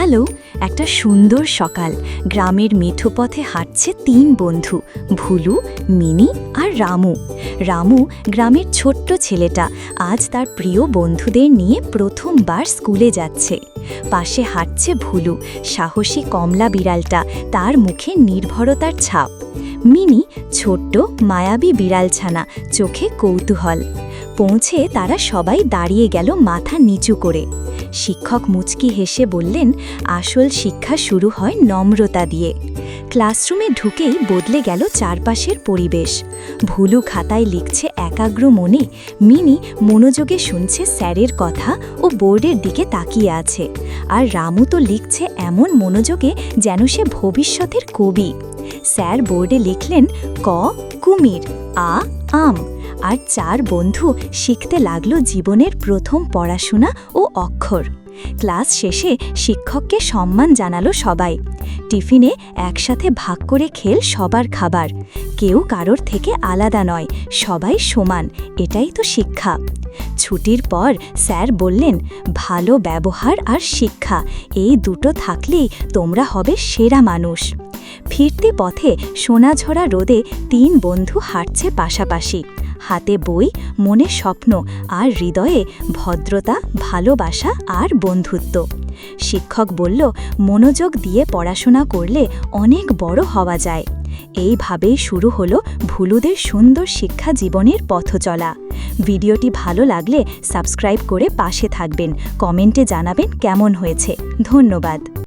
Hello একটা সুন্দর সকাল। গ্রামের মেঠো পথে হাঁটছে তিন বন্ধু, ভুলু, মিনি আর রামু। রামু গ্রামের ছোট্ট ছেলেটা, আজ তার প্রিয় বন্ধুদের নিয়ে প্রথমবার স্কুলে যাচ্ছে। পাশে হাঁটছে ভুলু, সাহসী কমলা বিড়ালটা, তার মুখে নির্ভরতার ছাপ। মিনি ছোট্ট, মায়াবী বিড়ালছানা চোখে কৌতূহল। পৌঁছে তারা সবাই দাঁড়িয়ে গেল মাথা নিচু করে। শিক্ষক মুচকি হেসে বললেন, আসল শিক্ষা শুরু হয় নম্রতা দিয়ে। ক্লাসরুমে ঢুকেই বদলে গেল চারপাশের পরিবেশ। ভুলু খাতায় লিখছে একাগ্র মনে, মিনি মনোযোগে শুনছে স্যারের কথা ও বোর্ডের দিকে তাকিয়ে আছে। আর রামু তো লিখছে এমন মনোযোগে যেন সে ভবিষ্যতের কবি। স্যার বোর্ডে লিখলেন ক, কুমির, আ, আম। আর চার বন্ধু শিখতে লাগল জীবনের প্রথম পড়াশোনা ও অক্ষর। ক্লাস শেষে শিক্ষককে সম্মান জানালো সবাই। টিফিনে একসাথে ভাগ করে খেল সবার খাবার। কেউ কারোর থেকে আলাদা নয়, সবাই সমান, এটাই তো শিক্ষা। ছুটির পর স্যার বললেন, ভালো ব্যবহার আর শিক্ষা, এই দুটো থাকলেই তোমরা হবে সেরা মানুষ। ফিরতি পথে সোনাঝরা রোদে তিন বন্ধু হাঁটছে পাশাপাশি। হাতে বই, মনে স্বপ্ন আর হৃদয়ে ভদ্রতা, ভালোবাসা আর বন্ধুত্ব। শিক্ষক বলল, মনোযোগ দিয়ে পড়াশোনা করলে অনেক বড় হওয়া যায়। এইভাবেই শুরু হলো ভুলুদের সুন্দর শিক্ষা জীবনের পথ চলা। ভিডিওটি ভালো লাগলে সাবস্ক্রাইব করে পাশে থাকবেন। কমেন্টে জানাবেন কেমন হয়েছে। ধন্যবাদ।